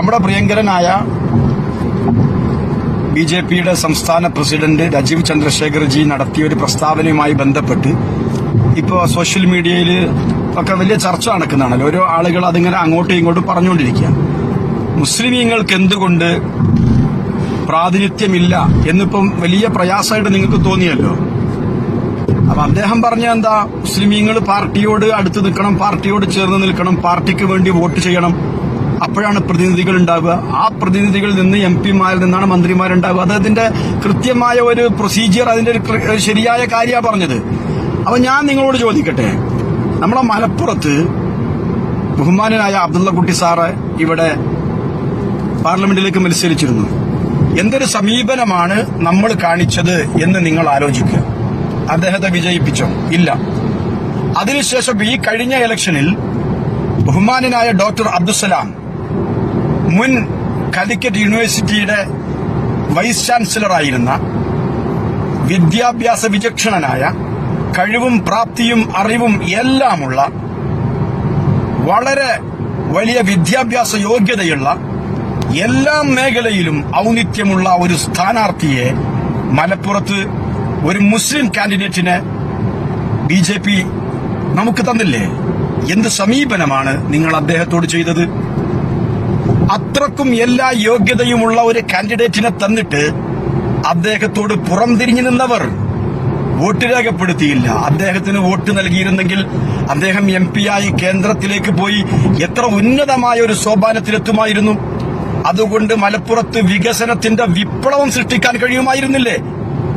നമ്മുടെ പ്രിയങ്കരനായ B J പിയുടെ സംസ്ഥാന പ്രസിഡന്റ് രാജീവ് ചന്ദ്രശേഖർജി നടത്തിയ ഒരു പ്രസ്താവനയുമായി ബന്ധപ്പെട്ട് ഇപ്പോൾ സോഷ്യൽ മീഡിയയിൽ ഒക്കെ വലിയ ചർച്ച നടക്കുന്നതാണല്ലോ. ഓരോ ആളുകൾ അതിങ്ങനെ അങ്ങോട്ടും ഇങ്ങോട്ടും പറഞ്ഞുകൊണ്ടിരിക്കുക മുസ്ലിമീങ്ങൾക്ക് എന്തുകൊണ്ട് പ്രാതിനിധ്യമില്ല എന്നിപ്പം വലിയ പ്രയാസമായിട്ട് നിങ്ങൾക്ക് തോന്നിയല്ലോ? അപ്പൊ അദ്ദേഹം പറഞ്ഞ എന്താ? മുസ്ലിമീങ്ങൾ പാർട്ടിയോട് അടുത്ത് നിൽക്കണം പാർട്ടിയോട് ചേർന്ന് നിൽക്കണം പാർട്ടിക്ക് വേണ്ടി വോട്ട് ചെയ്യണം. അപ്പോഴാണ് പ്രതിനിധികൾ ഉണ്ടാവുക ആ പ്രതിനിധികളിൽ നിന്ന് എം പിമാരിൽ നിന്നാണ് മന്ത്രിമാരുണ്ടാവുക. അത് അതിന്റെ കൃത്യമായ ഒരു പ്രൊസീജിയർ അതിന്റെ ഒരു ശരിയായ കാര്യമാണ് പറഞ്ഞത്. അപ്പൊ ഞാൻ നിങ്ങളോട് ചോദിക്കട്ടെ. നമ്മളെ മലപ്പുറത്ത് ബഹുമാനനായ അബ്ദുള്ളക്കുട്ടി സാറ് ഇവിടെ പാർലമെന്റിലേക്ക് മത്സരിച്ചിരുന്നു. എന്തൊരു സമീപനമാണ് നമ്മൾ കാണിച്ചത് എന്ന് നിങ്ങൾ ആലോചിക്കുക. അദ്ദേഹത്തെ വിജയിപ്പിച്ചോ? ഇല്ല. അതിനുശേഷം ഈ കഴിഞ്ഞ ഇലക്ഷനിൽ ബഹുമാനനായ ഡോക്ടർ അബ്ദുസലാം മുൻ കാലിക്കറ്റ് യൂണിവേഴ്സിറ്റിയുടെ വൈസ് ചാൻസലറായിരുന്ന വിദ്യാഭ്യാസ വിചക്ഷണനായ കഴിവും പ്രാപ്തിയും അറിവും എല്ലാമുള്ള വളരെ വലിയ വിദ്യാഭ്യാസ യോഗ്യതയുള്ള എല്ലാ മേഖലയിലും ഔന്നിത്യമുള്ള ഒരു സ്ഥാനാർത്ഥിയെ മലപ്പുറത്ത് ഒരു മുസ്ലിം കാൻഡിഡേറ്റിനെ ബി ജെ പി നമുക്ക് തന്നില്ലേ? എന്ത് സമീപനമാണ് നിങ്ങൾ അദ്ദേഹത്തോട് ചെയ്തത്? അത്രക്കും എല്ലാ യോഗ്യതയുമുള്ള ഒരു കാൻഡിഡേറ്റിനെ തന്നിട്ട് അദ്ദേഹത്തോട് പുറം തിരിഞ്ഞു നിന്നവർ വോട്ട് രേഖപ്പെടുത്തിയില്ല. അദ്ദേഹത്തിന് വോട്ട് നൽകിയിരുന്നെങ്കിൽ അദ്ദേഹം എം ആയി കേന്ദ്രത്തിലേക്ക് പോയി എത്ര ഉന്നതമായ ഒരു സോപാനത്തിലെത്തുമായിരുന്നു. അതുകൊണ്ട് മലപ്പുറത്ത് വികസനത്തിന്റെ വിപ്ലവം സൃഷ്ടിക്കാൻ കഴിയുമായിരുന്നില്ലേ?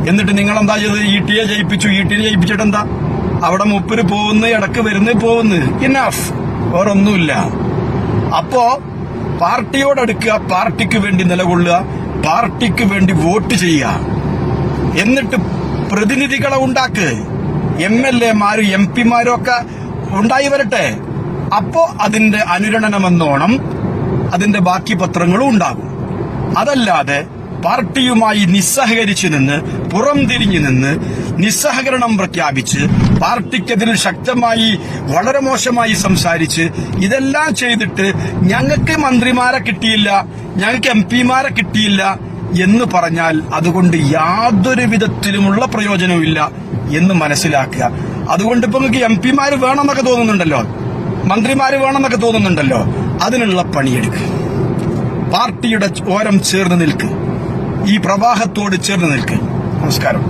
എന്നിട്ട് നിങ്ങൾ എന്താ ചെയ്തത് ഇ ടിയെ ജയിപ്പിച്ചു. ഇ ടിയെ ജയിപ്പിച്ചിട്ട് എന്താ? അവിടെ മുപ്പര് പോകുന്നു ഇടയ്ക്ക് വരുന്നു പോകുന്നു ഇനഫ് വേറൊന്നുമില്ല. അപ്പോ പാർട്ടിയോടടുക്കുക പാർട്ടിക്ക് വേണ്ടി നിലകൊള്ളുക പാർട്ടിക്ക് വേണ്ടി വോട്ട് ചെയ്യുക. എന്നിട്ട് പ്രതിനിധികളെ ഉണ്ടാക്ക്. എം എൽ എമാരും എം പിമാരും ഒക്കെ ഉണ്ടായി വരട്ടെ. അപ്പോ അതിന്റെ അനുരണനമെന്നോണം അതിന്റെ ബാക്കി പത്രങ്ങളും ഉണ്ടാകും. അതല്ലാതെ പാർട്ടിയുമായി നിസ്സഹകരിച്ചു നിന്ന് പുറംതിരിഞ്ഞു നിന്ന് നിസ്സഹകരണം പ്രഖ്യാപിച്ച് പാർട്ടിക്കെതിരെ ശക്തമായി വളരെ മോശമായി സംസാരിച്ച് ഇതെല്ലാം ചെയ്തിട്ട് ഞങ്ങൾക്ക് മന്ത്രിമാരെ കിട്ടിയില്ല ഞങ്ങൾക്ക് എം പിമാരെ കിട്ടിയില്ല എന്ന് പറഞ്ഞാൽ അതുകൊണ്ട് യാതൊരു വിധത്തിലുമുള്ള പ്രയോജനവുമില്ല എന്ന് മനസ്സിലാക്കുക. അതുകൊണ്ട് ഇപ്പൊ നിങ്ങൾക്ക് എം പിമാർ വേണമെന്നൊക്കെ തോന്നുന്നുണ്ടല്ലോ. മന്ത്രിമാർ വേണമെന്നൊക്കെ തോന്നുന്നുണ്ടല്ലോ. അതിനുള്ള പണിയെടുക്കുക പാർട്ടിയുടെ ഓരം ചേർന്ന് നിൽക്ക്. ഈ പ്രവാഹത്തോട് ചേർന്ന് നിൽക്കുക നമസ്കാരം.